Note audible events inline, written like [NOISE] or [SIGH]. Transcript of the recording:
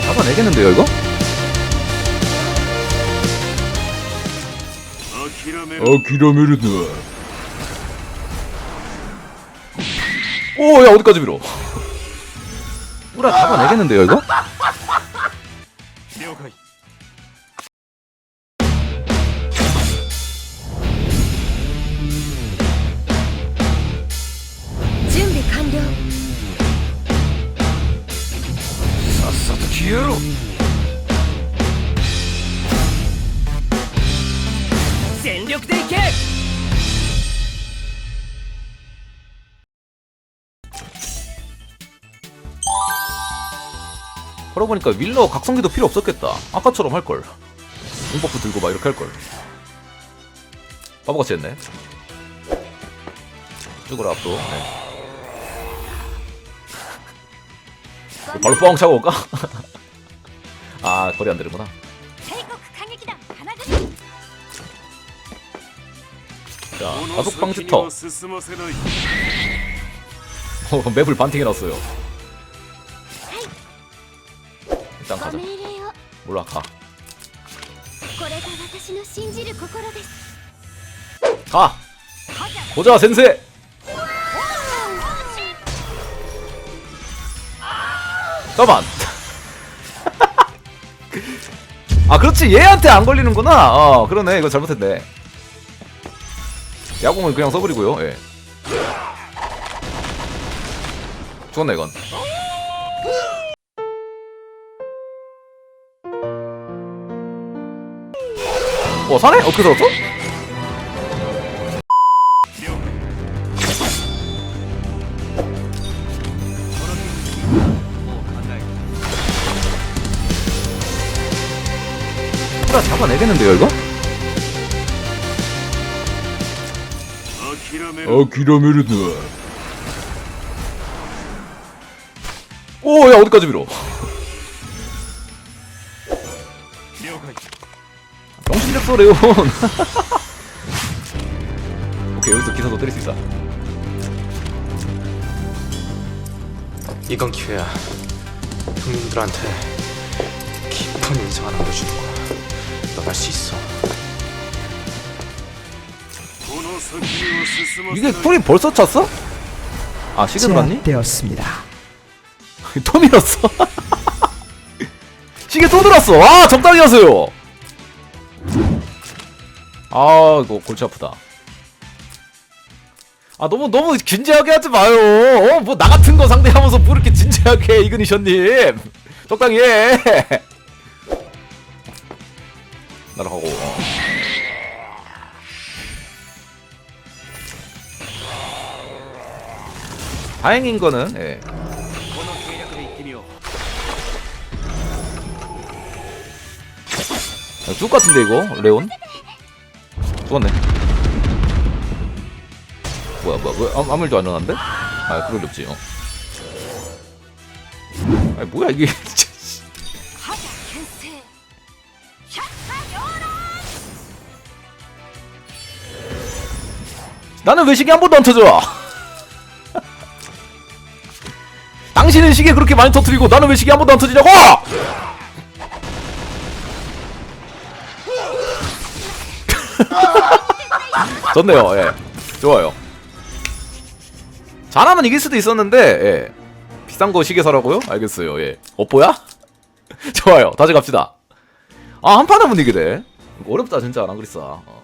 잡아내겠는데요 이거? 아키라메르드 오야 어디까지 밀어 [LAUGHS] 우라 잡아내겠는데요 이거? 全力でいけ 그러고 보니까 윌러 각성기도 필요 없었겠다 아까처럼 할걸 공버프 들고 막 이렇게 할걸 바보같이 했네 죽어라 앞도 네. 바로 뻥 차고 올까? [LAUGHS] 아 거리 안 되는구나 자, 가속 방지터. 어, 맵을 반팅해 놨어요. 일단 가자. 몰라 가. 가. 보자 센세. 잠깐만. [LAUGHS] 아 그렇지 얘한테 안 걸리는구나. 어 그러네 이거 잘못했네. 야공을 그냥 써버리고요 예 죽었네 이건 어 사네? 어떻게 살았어? 라 잡아내겠는데요 이거? 아키라메르드 오야 어디까지 밀어 了解 정신 됐어 레온 [LAUGHS] 오케이 여기서 기사도 때릴 수 있다 이건 기회야. 형님들한테 깊은 인상 하나 보여주는 거야. 넌할수 있어. 이게 쿨이 벌써 찼어? 아 시간 들었니? 되었습니다. [LAUGHS] 또 밀었어? [LAUGHS] 시계 또 들었어. 와 적당히 하세요. 아 이거 골치 아프다. 아 너무 너무 진지하게 하지 마요. 어, 뭐 나 같은 거 상대하면서 뭐 이렇게 진지하게 해, 이그니션님. 적당히 해. [LAUGHS] 날아가고 다행인 거는 예. 쑥 아, 같은데 이거? 레온? 죽었네. 뭐야 뭐야 뭐야? 아무, 아무 일도 안 일어난데? 아 그럴 리 없지 어. 아니 뭐야 이게. [LAUGHS] 나는 외식이 한 번도 안 터져! 당신은 시계 그렇게 많이 터뜨리고 나는 왜 시계 한 번도 안 터지냐고! [LAUGHS] 좋네요 예. 좋아요. 잘하면 이길 수도 있었는데 예. 비싼 거 시계 사라고요? 알겠어요 예. 업보야? [LAUGHS] 좋아요 다시 갑시다. 아 한 판 하면 이거 어렵다 진짜 안 그랬어. 어.